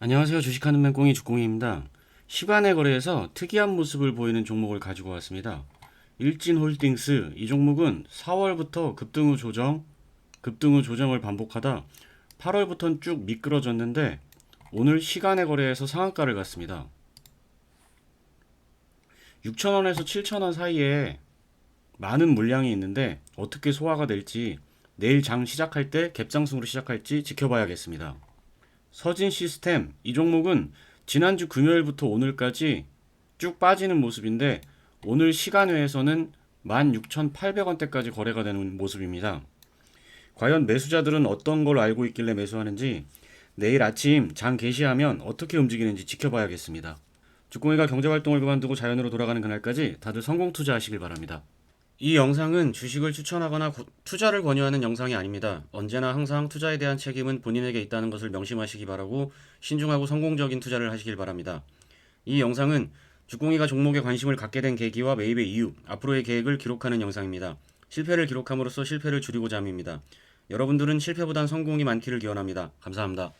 안녕하세요. 주식하는 맹꽁이 주꽁이입니다. 시간의 거래에서 특이한 모습을 보이는 종목을 가지고 왔습니다. 일진홀딩스 이 종목은 4월부터 급등 후 조정, 급등 후 조정을 반복하다 8월부터는 쭉 미끄러졌는데 오늘 시간의 거래에서 상한가를 갔습니다. 6,000원에서 7,000원 사이에 많은 물량이 있는데 어떻게 소화가 될지 내일 장 시작할 때 갭상승으로 시작할지 지켜봐야겠습니다. 서진 시스템 이 종목은 지난주 금요일부터 오늘까지 쭉 빠지는 모습인데 오늘 시간외에서는 16,800원대까지 거래가 되는 모습입니다. 과연 매수자들은 어떤 걸 알고 있길래 매수하는지 내일 아침 장 개시하면 어떻게 움직이는지 지켜봐야겠습니다. 주공이가 경제활동을 그만두고 자연으로 돌아가는 그날까지 다들 성공 투자하시길 바랍니다. 이 영상은 주식을 추천하거나 구- 투자를 권유하는 영상이 아닙니다. 언제나 항상 투자에 대한 책임은 본인에게 있다는 것을 명심하시기 바라고 신중하고 성공적인 투자를 하시길 바랍니다. 이 영상은 주공이가 종목에 관심을 갖게 된 계기와 매입의 이유, 앞으로의 계획을 기록하는 영상입니다. 실패를 기록함으로써 실패를 줄이고자 함입니다. 여러분들은 실패보단 성공이 많기를 기원합니다. 감사합니다.